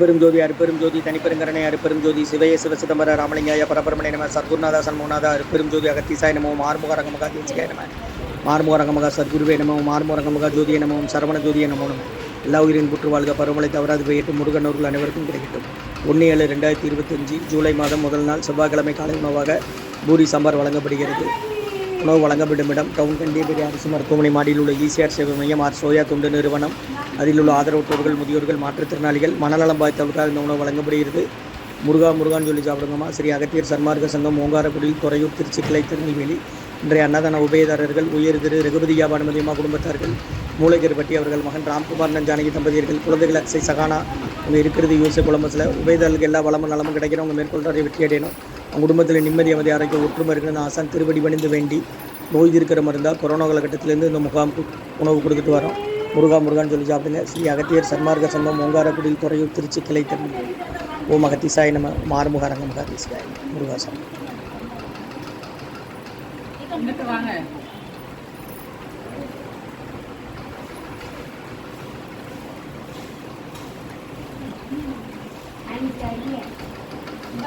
அருட்பெரும் ஜோதி அருட்பெரும் ஜோதி தனிப்பெருங்கரணை அருப்பெரும் ஜோதி சிவய சிவ சிதம்பர ராமலிங்காய பரபரமணி நம சத்குருநாதாசன் மோனாதா அருப்பெரும் ஜோதி அகத்தீசாய நமோ மார்முக ரங்கமகா தேசிகாய நம மார்முக ரங்கமகா சத்குருவே நமோ மார்முக ரங்கமகா ஜோதிய நமோம் சரவண ஜோதிய நமோ நம எல்லா உயிரின் புற்று வாழ்க பருவமழை தவறாது பெய்யட்டும் முருகனூர்கள் அனைவருக்கும் கிடைக்கட்டும். ஒன்று ஏழு ரெண்டாயிரத்தி இருபத்தஞ்சு ஜூலை மாதம் முதல் நாள் செவ்வாய்க்கிழமை காலை உணவாக பூரி சாம்பார் வழங்கப்படுகிறது. உணவு வழங்கப்படும் இடம். டவுன் கண்டியபெரிய அரசு மருத்துவமனை மாடியில் உள்ள ஈசிஆர் சேவை மையம் ஆர். சோயா தொண்டு நிறுவனம். அதில் உள்ள ஆதரவற்றோர்கள் முதியோர்கள் மாற்றுத்திறனாளிகள் மனநலம் பாதித்தவர்கள் இந்த உணவு வழங்கப்படுகிறது. முருகா முருகான்னு சொல்லி சாப்பிடுங்கம்மா. ஸ்ரீ அகத்தியர் சன்மார்க்க சங்கம் ஓங்காரக்குடி துறையூர் திருச்சி கிளை திருநெல்வேலி. இன்றைய அன்னதான உபயதாரர்கள் உயர் திரு ரகுபதி அனுமதியம்மா குடும்பத்தார்கள் மூளைகர்பட்டி அவர்கள் மகன் ராம்குமார் ஜானகி தம்பதியர்கள் குழந்தைகள் அக்ஷய் சகானா இருக்கிறது யூஎஸ்ஏ கொலம்பஸில் உபயதாரர்களுக்கு எல்லா வளமும் நலமும் கிடைக்கணும் அவங்க மேற்கொள்கிற வெற்றி அடையணும் குடும்பத்தில் நிம்மதி அமைதி ஆரோக்கிய ஒற்றுமை இருக்கணும்னு ஆசான் திருவடி பணிந்து வேண்டி நோய் இருக்கிற மருந்தா கொரோனா காலகட்டத்திலேருந்து இந்த முகாமுக்கு உணவு கொடுத்துட்டு வரோம். முருகா முருகான்னு சொல்லி சாப்பிடுங்க. ஸ்ரீ அகத்தியர் சன்மார்க்க சங்கம் ஓங்காரக்குடியில் துறையூர் திருச்சி கிளை திருநெல்வேலி ஓம் அகத்திசாய் நம்ம மாறுமுக ரங்க மகாதீசாய் முருகாசம் வாங்க. இந்த